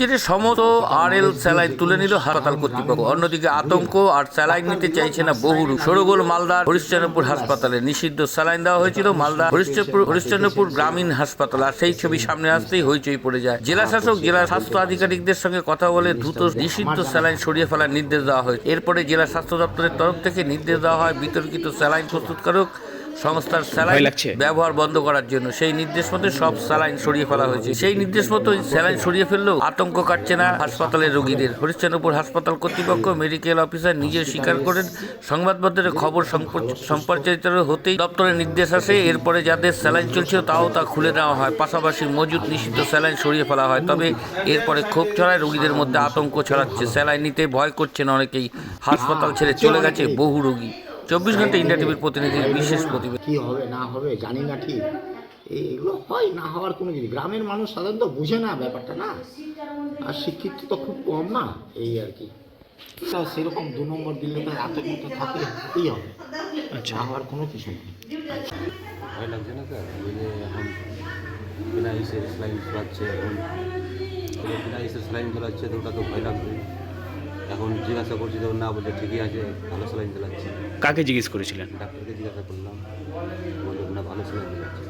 জেরে সমস্ত আর এল স্যালাইন তুলে নিল হাসপাতাল কর্তৃপক্ষ। অন্যদিকে আতঙ্ক আর স্যালাইন নিতে চাইছে না বহু রোগী। সরগোল মালদার হরিশ্চন্দ্রপুর হাসপাতালে নিষিদ্ধ স্যালাইন দেওয়া হয়েছিল। মালদা হরিশ্চন্দ্রপুর হরিশ্চন্দ্রপুর গ্রামীণ হাসপাতাল। আর সেই ছবি সামনে আসতেই হইচই পড়ে যায়। জেলা শাসক, জেলা স্বাস্থ্য আধিকারিকদের সঙ্গে কথা বলে দ্রুত নিষিদ্ধ স্যালাইন সরিয়ে ফেলার নির্দেশ দেওয়া হয় এরপরে জেলা স্বাস্থ্য দপ্তরের তরফ থেকে নির্দেশ দেওয়া হয় বিতর্কিত স্যালাইন প্রস্তুতকারক সংস্থার স্যালাইন? ব্যবহার বন্ধ করার জন্য। সেই নির্দেশ মতো সব স্যালাইন সরিয়ে ফেলা হয়েছে। সেই নির্দেশ মতো স্যালাইন সরিয়ে ফেললেও আতঙ্ক কাটছে না হাসপাতালের রোগীদের। হরিশ্চন্দ্রপুর হাসপাতাল কর্তৃপক্ষ মেডিকেল অফিসার নিজে স্বীকার করেন। সংবাদপত্রের খবর সম্প্র- সম্প্রচারিত হতেই দপ্তরের নির্দেশ আসে এরপরে যাদের স্যালাইন চলছে তাও তা খুলে দেওয়া হয়। পাশাপাশি মজুদ নিষিদ্ধ স্যালাইন সরিয়ে ফেলা হয়। তবে এরপরে ক্ষোভ ছড়ায় রোগীদের মধ্যে আতঙ্ক ছড়াচ্ছে। স্যালাইন নিতে ভয় করছেন অনেকেই। হাসপাতাল ছেড়ে চলে গেছে বহু রোগী। চব্বিশ ঘণ্টা ইন্ডিয়া টিভির প্রতিনিধির বিশেষ প্রতিবেদন। কি হবে না হবে জানি না ঠিক। এই- এগুলো হয় না হওয়ার কোনো জিনিস। গ্রামের মানুষ সাধারণত বুঝে না ব্যাপারটা না? আর শিক্ষিত তো খুব কম না? এই আর কি। তা সেরকম দু নম্বর দিলে তো আতঙ্ক তো থাকে হতেই হবে। আচ্ছা। হওয়ার কোনো কিছু নেই। ভয় লাগছে না স্যার ওই যে এখন বিনা ইসের স্লাইন চলাচ্ছে এখন। বিনা ইসের স্লাইন চলাচ্ছে তো ওটা তো ভয় লাগবে। এখন জিজ্ঞাসা করছি তখন না বলছে ঠিকই আছে ভালো স্লাইন চালাচ্ছে কাকে জিজ্ঞেস করেছিলেন? ডাক্তারকে জিজ্ঞাসা করলাম বলল না ভালো স্লাইন চালাচ্ছে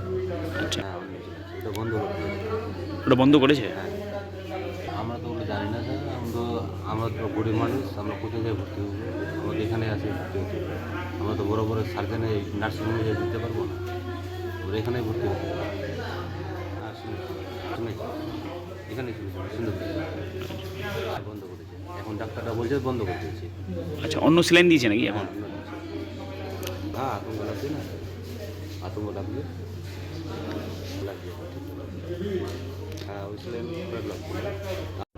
আচ্ছা। হ্যাঁ ভালো চালাচ্ছে এটা বন্ধ ওটা বন্ধ করেছে? হ্যাঁ। আমরা তো ওগুলো জানি না স্যার আমরা তো আমরা তো গরিব মানুষ আমরা কোথায় যাই ভর্তি হব? আমাদের এখানে আছে ভর্তি হতে আমরা তো বড় বড় সার্জেনে নার্সিংহোমে যাই দিতে পারব না। আমরা এখানেই ভর্তি হতে হবে। হ্যাঁ শুনেছি। এখানে সুন্দর বন্ধ করেছে এখন ডাক্তাররা বলছে বন্ধ করে দিয়েছে। আচ্ছা অন্য স্যালাইন দিয়েছে নাকি এখন? হ্যাঁ আতঙ্ক লাগছে না? আতঙ্ক লাগবে হ্যাঁ ওই স্যালাইন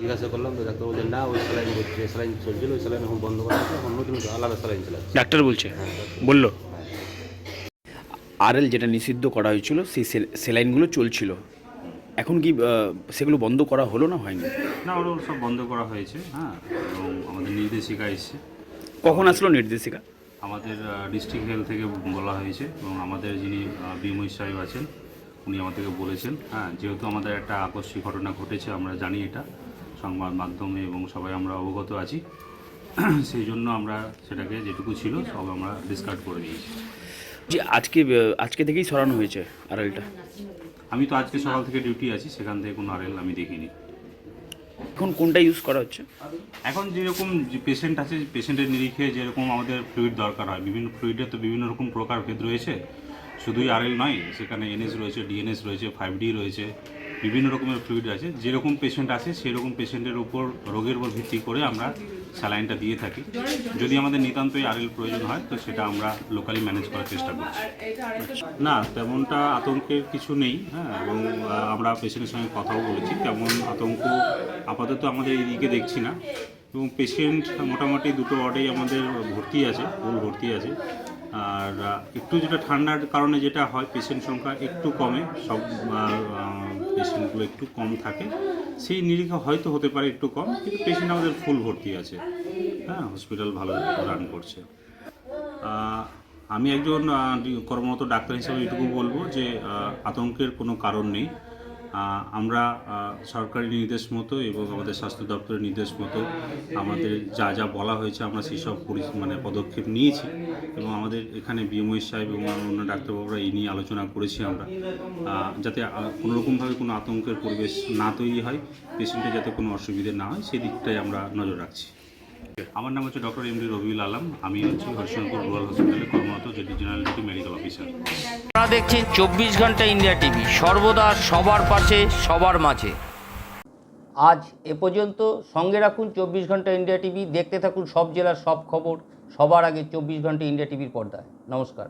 জিজ্ঞাসা করলাম তো ডাক্তার বলছেন না ওই স্যালাইন যে স্যালাইন চলছিল ওই স্যালাইন এখন বন্ধ করা হয়েছে এখন নতুন আলাদা স্যালাইন চালাচ্ছে। ডাক্তার বলছে? বলল? আরএল যেটা নিষিদ্ধ করা হয়েছিল সেই সেল- সেলাইনগুলো চলছিল। এখন কি সেগুলো বন্ধ করা হলো না হয়নি? না ওগুলো সব বন্ধ করা হয়েছে হ্যাঁ এবং আমাদের নির্দেশিকা এসছে। কখন আসলো নির্দেশিকা? আমাদের ডিস্ট্রিক্ট হেলথ থেকে বলা হয়েছে এবং আমাদের যিনি বিময় সাহেব আছেন উনি আমাদেরকে বলেছেন হ্যাঁ যেহেতু আমাদের একটা আকস্মিক ঘটনা ঘটেছে আমরা জানি এটা সংবাদ মাধ্যমে এবং সবাই আমরা অবগত আছি সেই জন্য আমরা সেটাকে যেটুকু ছিল সব আমরা ডিসকার্ড করে দিয়েছি। যে আজকে আজকে থেকেই সরানো হয়েছে আরএলটা আমি তো আজকে সকাল থেকে ডিউটি আছি সেখান থেকে কোনো আরএল আমি দেখিনি। এখন কোনটা ইউজ করা হচ্ছে? এখন যেরকম পেশেন্ট আছে পেশেন্টের নিরিখে যেরকম আমাদের ফ্লুইড দরকার হয় বিভিন্ন ফ্লুইডের তো বিভিন্ন রকম প্রকারভেদ রয়েছে। শুধুই আরএল নয় সেখানে এনএস রয়েছে ডিএনএস রয়েছে ফাইভ ডি রয়েছে বিভিন্ন রকমের ফ্লুইড আছে। যেরকম পেশেন্ট আছে সেরকম পেশেন্টের উপর রোগের উপর ভিত্তি করে আমরা স্যালাইনটা দিয়ে থাকি। যদি আমাদের নিতান্তই আরএল প্রয়োজন হয়, তো সেটা আমরা লোকালি ম্যানেজ করার চেষ্টা করছি। না, তেমনটা আতঙ্কের কিছু নেই হ্যাঁ এবং আমরা পেশেন্টের সঙ্গে কথাও বলেছি। তেমন আতঙ্ক আপাতত আমাদের এইদিকে দেখছি না। এবং পেশেন্ট মোটামুটি দুটো ওয়ার্ডেই আমাদের ভর্তি আছে ফুল ভর্তি আছে। আর একটু যেটা ঠান্ডার কারণে যেটা হয় পেশেন্ট সংখ্যা একটু কমে, সব পেশেন্টগুলো একটু কম থাকে। সেই নিরীক্ষা হয়তো হতে পারে একটু কম, কিন্তু পেশেন্ট আমাদের ফুল ভর্তি আছে। হ্যাঁ হসপিটাল ভালো রান করছে। আমি একজন কর্মরত ডাক্তার হিসেবে এটুকু বলব যে আতঙ্কের কোনো কারণ নেই। আমরা সরকারি নির্দেশ মতো এবং আমাদের স্বাস্থ্য দপ্তরের নির্দেশ মতো আমাদের যা যা বলা হয়েছে আমরা সেই সব পরি- মানে পদক্ষেপ নিয়েছি এবং আমাদের এখানে বিএমওই সাহেব এবং অন্য ডাক্তারবাবুরা এই নিয়ে আলোচনা করেছি আমরা। যাতে কোনোরকমভাবে কোনো আতঙ্কের পরিবেশ না তৈরি হয়, পেশেন্টের যাতে কোনো অসুবিধে না হয়, সেই দিকটাই আমরা নজর রাখছি। আমার নাম হচ্ছে doctor M D Rabiul Alam. আমি হচ্ছি হরিশঙ্কর রুরাল হসপিটালে কর্মরত যেটি জেনারেল ডিউটি মেডিকেল অফিসার। আপনারা দেখছেন চব্বিশ ঘণ্টা ইন্ডিয়া টিভি, সর্বদা সবার পাশে, সবার মাঝে। আজ এ পর্যন্ত সঙ্গে রাখুন চব্বিশ ঘণ্টা ইন্ডিয়া টিভি, দেখতে থাকুন সব জেলার সব খবর, সবার আগে চব্বিশ ঘণ্টা ইন্ডিয়া টিভির পর্দায়। নমস্কার।